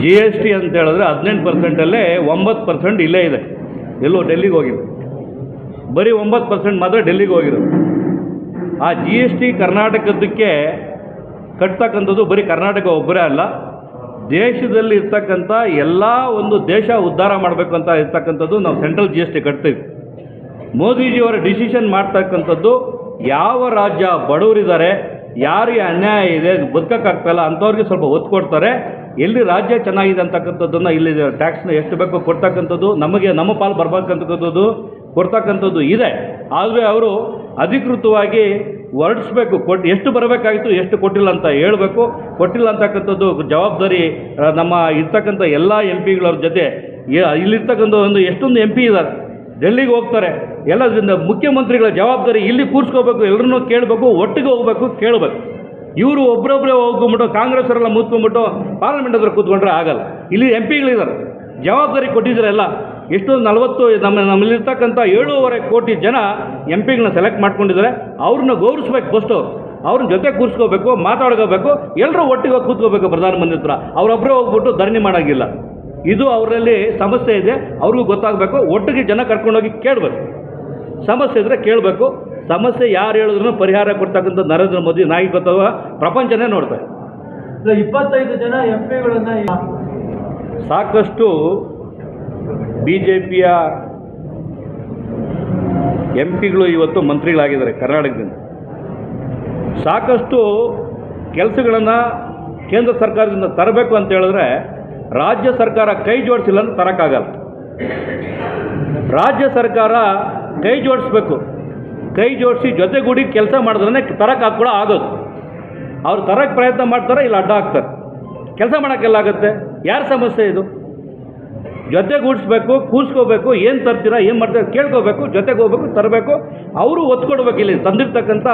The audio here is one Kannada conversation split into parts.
ಜಿ ಎಸ್ ಟಿ ಅಂತ ಹೇಳಿದ್ರೆ ಹದಿನೆಂಟು ಪರ್ಸೆಂಟಲ್ಲೇ ಒಂಬತ್ತು ಪರ್ಸೆಂಟ್ ಇಲ್ಲೇ ಇದೆ. ಎಲ್ಲೋ ಡೆಲ್ಲಿಗೆ ಹೋಗಿದೆ. ಬರೀ ಒಂಬತ್ತು ಪರ್ಸೆಂಟ್ ಮಾತ್ರ ಡೆಲ್ಲಿಗೆ ಹೋಗಿರೋದು. ಆ ಜಿ ಎಸ್ ಟಿ ಕರ್ನಾಟಕದಕ್ಕೆ ಕಟ್ತಕ್ಕಂಥದ್ದು ಬರೀ ಕರ್ನಾಟಕ ಒಬ್ಬರೇ ಅಲ್ಲ. ದೇಶದಲ್ಲಿ ಇರ್ತಕ್ಕಂಥ ಎಲ್ಲ ಒಂದು ದೇಶ ಉದ್ಧಾರ ಮಾಡಬೇಕು ಅಂತ ಇರ್ತಕ್ಕಂಥದ್ದು ನಾವು ಸೆಂಟ್ರಲ್ ಜಿ ಎಸ್ ಟಿ ಕಟ್ತೀವಿ. ಮೋದಿಜಿಯವರ ಡಿಸಿಷನ್ ಮಾಡ್ತಕ್ಕಂಥದ್ದು ಯಾವ ರಾಜ್ಯ ಬಡವರಿದ್ದಾರೆ, ಯಾರಿಗೆ ಅನ್ಯಾಯ ಇದೆ ಬದುಕಕ್ಕಾಗ್ತಾಯಿಲ್ಲ ಅಂಥವ್ರಿಗೆ ಸ್ವಲ್ಪ ಒತ್ತು ಕೊಡ್ತಾರೆ. ಎಲ್ಲಿ ರಾಜ್ಯ ಚೆನ್ನಾಗಿದೆ ಅಂತಕ್ಕಂಥದ್ದನ್ನು ಇಲ್ಲಿ ಟ್ಯಾಕ್ಸ್ನ ಎಷ್ಟು ಬೇಕೋ ಕೊಡ್ತಕ್ಕಂಥದ್ದು, ನಮಗೆ ನಮ್ಮ ಪಾಲು ಬರ್ಬೇಕಂತಕ್ಕಂಥದ್ದು ಕೊಡ್ತಕ್ಕಂಥದ್ದು ಇದೆ. ಆದರೆ ಅವರು ಅಧಿಕೃತವಾಗಿ ಹೊರಡಿಸ್ಬೇಕು ಕೊಟ್ಟು ಎಷ್ಟು ಬರಬೇಕಾಗಿತ್ತು ಎಷ್ಟು ಕೊಟ್ಟಿಲ್ಲ ಅಂತ ಹೇಳಬೇಕು. ಕೊಟ್ಟಿಲ್ಲ ಅಂತಕ್ಕಂಥದ್ದು ಜವಾಬ್ದಾರಿ ನಮ್ಮ ಇರ್ತಕ್ಕಂಥ ಎಲ್ಲ ಎಂ ಪಿಗಳವ್ರ ಜೊತೆ ಇಲ್ಲಿರ್ತಕ್ಕಂಥ ಒಂದು ಎಷ್ಟೊಂದು ಎಂ ಪಿ ಇದ್ದಾರೆ ಡೆಲ್ಲಿಗೆ ಹೋಗ್ತಾರೆ. ಎಲ್ಲದರಿಂದ ಮುಖ್ಯಮಂತ್ರಿಗಳ ಜವಾಬ್ದಾರಿ ಇಲ್ಲಿ ಕೂರಿಸ್ಕೋಬೇಕು ಎಲ್ಲರನ್ನೂ ಕೇಳಬೇಕು, ಒಟ್ಟಿಗೆ ಹೋಗ್ಬೇಕು, ಕೇಳಬೇಕು. ಇವರು ಒಬ್ಬರೊಬ್ಬರೇ ಹೋಗ್ಕೊಂಬಿಟ್ಟು ಕಾಂಗ್ರೆಸ್ ಅವರೆಲ್ಲ ಪಾರ್ಲಿಮೆಂಟ್ ಹತ್ರ ಕೂತ್ಕೊಂಡ್ರೆ ಆಗಲ್ಲ. ಇಲ್ಲಿ ಎಂ ಪಿಗಳಿದ್ದಾರೆ ಜವಾಬ್ದಾರಿ ಕೊಟ್ಟಿದ್ದಾರಲ್ಲ ಎಷ್ಟೊಂದು ನಲವತ್ತು ನಮ್ಮ ನಮ್ಮಲ್ಲಿರ್ತಕ್ಕಂಥ ಏಳೂವರೆ ಕೋಟಿ ಜನ ಎಂ ಪಿಗಳನ್ನ ಸೆಲೆಕ್ಟ್ ಮಾಡ್ಕೊಂಡಿದ್ದಾರೆ. ಅವ್ರನ್ನ ಗೌರವಿಸ್ಬೇಕು ಫಸ್ಟ್ ಅವರು. ಅವ್ರನ್ನ ಜೊತೆ ಕೂರಿಸ್ಕೋಬೇಕು, ಮಾತಾಡ್ಕೋಬೇಕು ಎಲ್ಲರೂ ಒಟ್ಟಿಗೆ ಹೋಗಿ ಕೂತ್ಕೋಬೇಕು ಪ್ರಧಾನಮಂತ್ರಿ ಹತ್ರ. ಅವರೊಬ್ಬರೇ ಹೋಗ್ಬಿಟ್ಟು ಧರಣಿ ಮಾಡೋಂಗಿಲ್ಲ. ಇದು ಅವರಲ್ಲಿ ಸಮಸ್ಯೆ ಇದೆ. ಅವ್ರಿಗೂ ಗೊತ್ತಾಗಬೇಕು. ಒಟ್ಟಿಗೆ ಜನ ಕರ್ಕೊಂಡೋಗಿ ಕೇಳಬೇಕು. ಸಮಸ್ಯೆ ಇದ್ದರೆ ಕೇಳಬೇಕು. ಸಮಸ್ಯೆ ಯಾರು ಹೇಳಿದ್ರು ಪರಿಹಾರ ಕೊಡ್ತಕ್ಕಂಥ ನರೇಂದ್ರ ಮೋದಿ ನಾಯಕತ್ವ ಪ್ರಪಂಚನೇ ನೋಡ್ತಾರೆ ಇಪ್ಪತ್ತೈದು ಜನ ಎಂ ಪಿಗಳನ್ನ ಸಾಕಷ್ಟು ಬಿ ಜೆ ಪಿಯ ಎಂ ಪಿಗಳು ಇವತ್ತು ಮಂತ್ರಿಗಳಾಗಿದ್ದಾರೆ ಕರ್ನಾಟಕದಿಂದ. ಸಾಕಷ್ಟು ಕೆಲಸಗಳನ್ನು ಕೇಂದ್ರ ಸರ್ಕಾರದಿಂದ ತರಬೇಕು ಅಂತ ಹೇಳಿದ್ರೆ ರಾಜ್ಯ ಸರ್ಕಾರ ಕೈ ಜೋಡಿಸಿಲ್ಲ ಅಂತ ತರೋಕ್ಕಾಗಲ್ಲ. ರಾಜ್ಯ ಸರ್ಕಾರ ಕೈ ಜೋಡಿಸ್ಬೇಕು. ಕೈ ಜೋಡಿಸಿ ಜೊತೆಗೂಡಿ ಕೆಲಸ ಮಾಡಿದ್ರೆ ತರಕ್ಕೆ ಕೂಡ ಆಗೋದು. ಅವ್ರು ತರಕ್ಕೆ ಪ್ರಯತ್ನ ಮಾಡ್ತಾರೆ ಇಲ್ಲಿ ಅಡ್ಡ ಹಾಕ್ತಾರೆ ಕೆಲಸ ಮಾಡೋಕ್ಕೆಲ್ಲ ಆಗುತ್ತೆ ಯಾರ ಸಮಸ್ಯೆ ಇದು? ಜೊತೆಗೂಡಿಸ್ಬೇಕು, ಕೂಸ್ಕೋಬೇಕು, ಏನು ತರ್ತೀರಾ, ಏನು ಮಾಡ್ತೀರಾ ಕೇಳ್ಕೋಬೇಕು, ಜೊತೆಗೆ ಹೋಗ್ಬೇಕು, ತರಬೇಕು. ಅವರು ಒತ್ಕೊಡ್ಬೇಕು ಇಲ್ಲಿ ತಂದಿರ್ತಕ್ಕಂಥ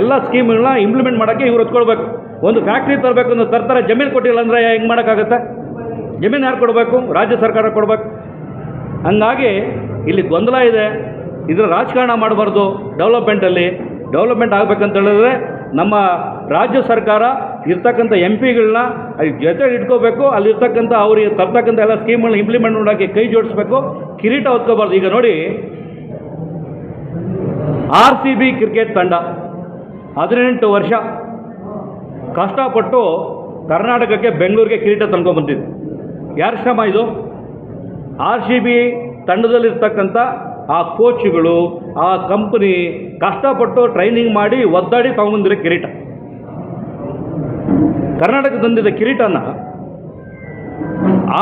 ಎಲ್ಲ ಸ್ಕೀಮ್ಗಳನ್ನ ಇಂಪ್ಲಿಮೆಂಟ್ ಮಾಡೋಕ್ಕೆ ಇವ್ರು ಒತ್ಕೊಳ್ಬೇಕು ಒಂದು ಫ್ಯಾಕ್ಟ್ರಿ ತರಬೇಕು ಅಂತ ತರ್ತಾರೆ, ಜಮೀನು ಕೊಟ್ಟಿಲ್ಲ ಅಂದರೆ ಹೆಂಗೆ ಮಾಡೋಕ್ಕಾಗತ್ತೆ? ಜಮೀನು ಯಾರು ಕೊಡಬೇಕು? ರಾಜ್ಯ ಸರ್ಕಾರ ಕೊಡಬೇಕು. ಹಂಗಾಗಿ ಇಲ್ಲಿ ಗೊಂದಲ ಇದೆ. ಇದರ ರಾಜಕಾರಣ ಮಾಡಬಾರ್ದು ಡೆವಲಪ್ಮೆಂಟಲ್ಲಿ ಡೆವಲಪ್ಮೆಂಟ್ ಆಗಬೇಕಂತ ಹೇಳಿದ್ರೆ ನಮ್ಮ ರಾಜ್ಯ ಸರ್ಕಾರ ಇರ್ತಕ್ಕಂಥ ಎಂ ಪಿಗಳನ್ನ ಜೊತೆ ಇಟ್ಕೋಬೇಕು, ಅಲ್ಲಿರ್ತಕ್ಕಂಥ ಅವ್ರಿಗೆ ತರ್ತಕ್ಕಂಥ ಎಲ್ಲ ಸ್ಕೀಮ್ಗಳನ್ನ ಇಂಪ್ಲಿಮೆಂಟ್ ಮಾಡೋಕ್ಕೆ ಕೈ ಜೋಡಿಸ್ಬೇಕು, ಕಿರೀಟ ಹೊತ್ಕೋಬಾರ್ದು. ಈಗ ನೋಡಿ ಆರ್ ಸಿ ಬಿ ಕ್ರಿಕೆಟ್ ತಂಡ ಹದಿನೆಂಟು ವರ್ಷ ಕಷ್ಟಪಟ್ಟು ಕರ್ನಾಟಕಕ್ಕೆ ಬೆಂಗಳೂರಿಗೆ ಕಿರೀಟ ತಂದ್ಕೊಂಡ್ಬಂದಿದೆ ಯಾರು ಶ್ರಮ ಇದು? ಆರ್ ಸಿ ಬಿ ತಂಡದಲ್ಲಿರ್ತಕ್ಕಂಥ ಆ ಕೋಚ್ಗಳು, ಆ ಕಂಪ್ನಿ ಕಷ್ಟಪಟ್ಟು ಟ್ರೈನಿಂಗ್ ಮಾಡಿ ಒದ್ದಾಡಿ ತಗೊಂಬಂದಿರೋ ಕಿರೀಟ. ಕರ್ನಾಟಕ ತಂದಿದ್ದ ಕಿರೀಟನ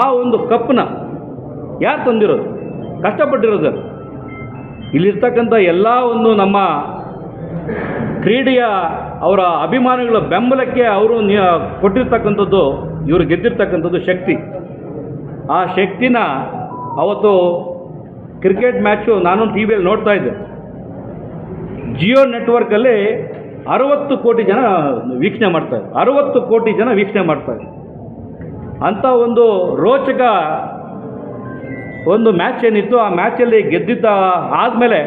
ಆ ಒಂದು ಕಪ್ನ ಯಾರು ತಂದಿರೋದು? ಕಷ್ಟಪಟ್ಟಿರೋದು. ಇಲ್ಲಿರ್ತಕ್ಕಂಥ ಎಲ್ಲ ಒಂದು ನಮ್ಮ ಕ್ರೀಡೆಯ ಅವರ ಅಭಿಮಾನಿಗಳ ಬೆಂಬಲಕ್ಕೆ ಅವರು ಕೊಟ್ಟಿರ್ತಕ್ಕಂಥದ್ದು, ಇವರು ಗೆದ್ದಿರ್ತಕ್ಕಂಥದ್ದು ಶಕ್ತಿ. ಆ ಶಕ್ತಿನ ಅವತ್ತು ಕ್ರಿಕೆಟ್ ಮ್ಯಾಚು ನಾನು ಟಿ ವಿಯಲ್ಲಿ ನೋಡ್ತಾ ಇದ್ದೆ. ಜಿಯೋ ನೆಟ್ವರ್ಕಲ್ಲಿ ಅರವತ್ತು ಕೋಟಿ ಜನ ವೀಕ್ಷಣೆ ಮಾಡ್ತಾರೆ ಅರವತ್ತು ಕೋಟಿ ಜನ ವೀಕ್ಷಣೆ ಮಾಡ್ತಾರೆ ಅಂಥ ಒಂದು ರೋಚಕ ಒಂದು ಮ್ಯಾಚ್ ಏನಿತ್ತು, ಆ ಮ್ಯಾಚಲ್ಲಿ ಗೆದ್ದಿದ್ದ ಆದಮೇಲೆ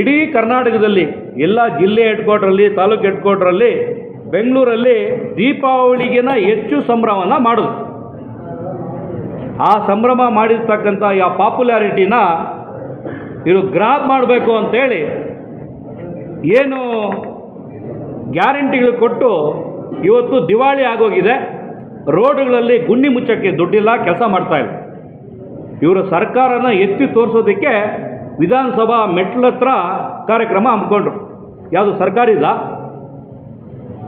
ಇಡೀ ಕರ್ನಾಟಕದಲ್ಲಿ, ಎಲ್ಲ ಜಿಲ್ಲೆ ಹೆಡ್ ಕ್ವಾರ್ಟ್ರಲ್ಲಿ ತಾಲೂಕು ಹೆಡ್ ಕ್ವಾರ್ಟ್ರಲ್ಲಿ ಬೆಂಗಳೂರಲ್ಲಿ ದೀಪಾವಳಿಗೆನ ಹೆಚ್ಚು ಸಂಭ್ರಮನ ಮಾಡಿದ್ರು. ಆ ಸಂಭ್ರಮ ಮಾಡಿರ್ತಕ್ಕಂಥ ಆ ಪಾಪ್ಯುಲಾರಿಟಿನ ಇವರು ಗ್ರಾಪ್ ಮಾಡಬೇಕು ಅಂತೇಳಿ ಏನು ಗ್ಯಾರಂಟಿಗಳು ಕೊಟ್ಟು ಇವತ್ತು ದಿವಾಳಿ ಆಗೋಗಿದೆ. ರೋಡ್ಗಳಲ್ಲಿ ಗುಂಡಿ ಮುಚ್ಚಕ್ಕೆ ದುಡ್ಡಿಲ್ಲ, ಕೆಲಸ ಮಾಡ್ತಾ ಇಲ್ಲ. ಇವರು ಸರ್ಕಾರನ ಎತ್ತಿ ತೋರಿಸೋದಕ್ಕೆ ವಿಧಾನಸಭಾ ಮೆಟ್ಲ ಹತ್ರ ಕಾರ್ಯಕ್ರಮ ಹಮ್ಮಿಕೊಂಡ್ರು. ಯಾವುದು ಸರ್ಕಾರಿದ?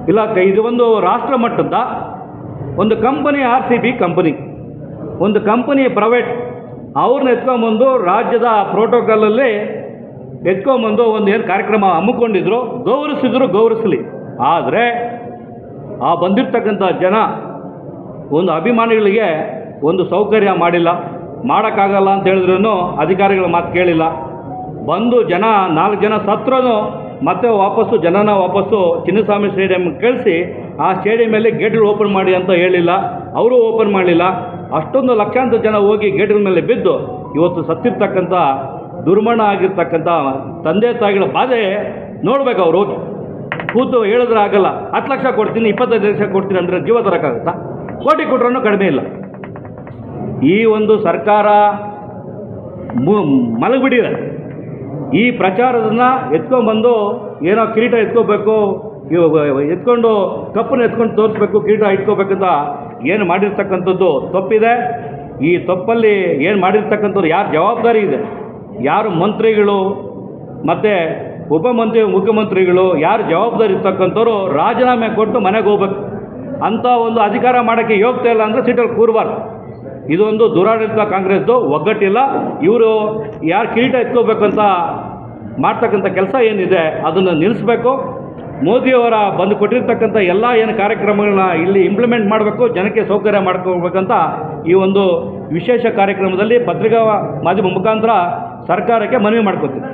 ಇಲ್ಲ ಇಲ್ಲ ಇದು ಒಂದು ರಾಷ್ಟ್ರ ಮಟ್ಟದ ಒಂದು company, R C B company. ಒಂದು ಕಂಪನಿ ಪ್ರೈವೇಟ್ ಅವ್ರನ್ನ ಎತ್ಕೊಂಬಂದು ರಾಜ್ಯದ ಪ್ರೋಟೋಕಾಲಲ್ಲಿ ಎತ್ಕೊಂಬಂದು ಒಂದು ಏನು ಕಾರ್ಯಕ್ರಮ ಹಮ್ಮಿಕೊಂಡಿದ್ರು, ಗೌರವಿಸಿದ್ರು, ಗೌರವಿಸಲಿ. ಆದರೆ ಆ ಬಂದಿರ್ತಕ್ಕಂಥ ಜನ ಒಂದು ಅಭಿಮಾನಿಗಳಿಗೆ ಒಂದು ಸೌಕರ್ಯ ಮಾಡಿಲ್ಲ. ಮಾಡೋಕ್ಕಾಗಲ್ಲ ಅಂತ ಹೇಳಿದ್ರೂ ಅಧಿಕಾರಿಗಳ ಮಾತು ಕೇಳಿಲ್ಲ. ಬಂದು ಜನ, ನಾಲ್ಕು ಜನ ಸತ್ರೂ ಮತ್ತೆ ವಾಪಸ್ಸು, ಜನನ ವಾಪಸ್ಸು ಚಿನ್ನಸ್ವಾಮಿ ಸ್ಟೇಡಿಯಂ ಕಳಿಸಿ, ಆ ಸ್ಟೇಡಿಯಮಲ್ಲಿ ಗೇಟ್ಗಳು ಓಪನ್ ಮಾಡಿ ಅಂತ ಹೇಳಿಲ್ಲ. ಅವರು ಓಪನ್ ಮಾಡಲಿಲ್ಲ. ಅಷ್ಟೊಂದು ಲಕ್ಷಾಂತರ ಜನ ಹೋಗಿ ಗೇಟ್ಗಳ ಮೇಲೆ ಬಿದ್ದು ಇವತ್ತು ಸತ್ತಿರ್ತಕ್ಕಂಥ ದುರ್ಮಣ ಆಗಿರ್ತಕ್ಕಂಥ ತಂದೆ ತಾಯಿಗಳ ಬಾಧೆ ನೋಡ್ಬೇಕು ಅವ್ರು ಹೋಗಿ. ಕೂತು ಹೇಳಿದ್ರೆ ಆಗಲ್ಲ. ಹತ್ತು ಲಕ್ಷ ಕೊಡ್ತೀನಿ, ಇಪ್ಪತ್ತೈದು ಲಕ್ಷ ಕೊಡ್ತೀನಿ ಅಂದರೆ ಜೀವ ತರೋಕ್ಕಾಗುತ್ತಾ ಕೋಟಿ ಕೊಟ್ರೂ ಕಡಿಮೆ ಇಲ್ಲ. ಈ ಒಂದು ಸರ್ಕಾರ ಮು- ಮಲಗಿಬಿಟ್ಟಿದೆ. ಈ ಪ್ರಚಾರದನ್ನ ಎತ್ಕೊಂಡ್ಬಂದು ಏನೋ ಕಿರೀಟ ಎತ್ಕೋಬೇಕು ಎತ್ಕೊಂಡು ಕಪ್ಪನ್ನು ಎತ್ಕೊಂಡು ತೋರಿಸ್ಬೇಕು, ಕಿರೀಟ ಇಟ್ಕೋಬೇಕಂತ ಏನು ಮಾಡಿರ್ತಕ್ಕಂಥದ್ದು ತಪ್ಪಿದೆ? ಈ ತಪ್ಪಲ್ಲಿ ಏನು ಮಾಡಿರ್ತಕ್ಕಂಥದ್ದು ಯಾರು ಜವಾಬ್ದಾರಿ ಇದೆ? ಯಾರು ಮಂತ್ರಿಗಳು ಮತ್ತು ಉಪಮಂತ್ರಿ ಮುಖ್ಯಮಂತ್ರಿಗಳು ಯಾರು ಜವಾಬ್ದಾರಿ ಇರ್ತಕ್ಕಂಥವ್ರು ರಾಜೀನಾಮೆ ಕೊಟ್ಟು ಮನೆಗೆ ಹೋಗ್ಬೇಕು. ಅಂಥ ಒಂದು ಅಧಿಕಾರ ಮಾಡೋಕ್ಕೆ ಯೋಗ್ಯತೆ ಇಲ್ಲ ಅಂದರೆ ಸೀಟಲ್ಲಿ ಕೂರಬಾರ್ದು. ಇದೊಂದು ದುರಾಡಳಿತ ಕಾಂಗ್ರೆಸ್ದು ಒಗ್ಗಟ್ಟಿಲ್ಲ. ಇವರು ಯಾರು ಕಿರೀಟ ಎತ್ಕೋಬೇಕಂತ ಮಾಡ್ತಕ್ಕಂಥ ಕೆಲಸ ಏನಿದೆ ಅದನ್ನು ನಿಲ್ಲಿಸಬೇಕು. ಮೋದಿಯವರ ಬಂದು ಕೊಟ್ಟಿರ್ತಕ್ಕಂಥ ಎಲ್ಲ ಏನು ಕಾರ್ಯಕ್ರಮಗಳನ್ನ ಇಲ್ಲಿ ಇಂಪ್ಲಿಮೆಂಟ್ ಮಾಡಬೇಕು, ಜನಕ್ಕೆ ಸೌಕರ್ಯ ಮಾಡ್ಕೋಬೇಕಂತ ಈ ಒಂದು ವಿಶೇಷ ಕಾರ್ಯಕ್ರಮದಲ್ಲಿ ಪತ್ರಿಕಾ ಮಾಧ್ಯಮ ಮುಖಾಂತರ ಸರ್ಕಾರಕ್ಕೆ ಮನವಿ ಮಾಡ್ಕೊತೀನಿ.